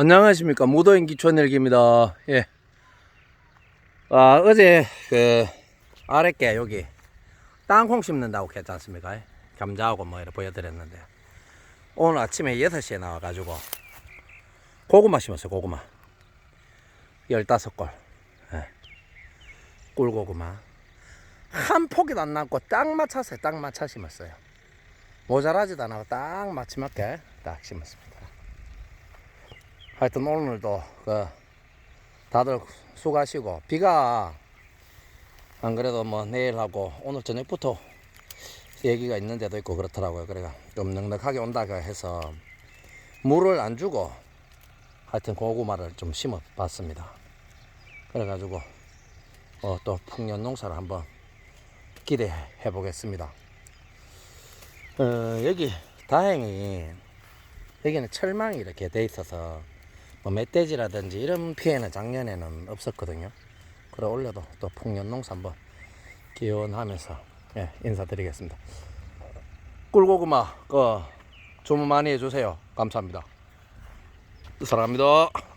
안녕하십니까. 무도인 기촌일기입니다. 예. 아 어제 그 아랫게 여기 땅콩 심는다고 했지 않습니까? 감자하고 뭐 이렇게 보여드렸는데 오늘 아침에 6시에 나와가지고 고구마 심었어요 고구마. 15골. 예. 꿀고구마. 한 폭이도 안 남고 딱 맞췄어요 딱 맞춰 심었어요. 모자라지도 않고 딱 맞춤맞게 딱 심었습니다 하여튼 오늘도 그 다들 수고하시고 비가 안 그래도 뭐 내일하고 오늘 저녁부터 얘기가 있는 데도 있고 그렇더라고요. 그래가 좀 넉넉하게 온다고 해서 물을 안 주고 하여튼 고구마를 좀 심어 봤습니다. 그래가지고 어, 또 풍년 농사를 한번 기대해 보겠습니다. 어, 여기 다행히 여기는 철망이 이렇게 돼 있어서 뭐 멧돼지라든지 이런 피해는 작년에는 없었거든요. 그래 올려도 또 풍년농사 한번 기원하면서 예, 인사드리겠습니다. 꿀고구마 그 주문 많이 해주세요. 감사합니다. 사랑합니다.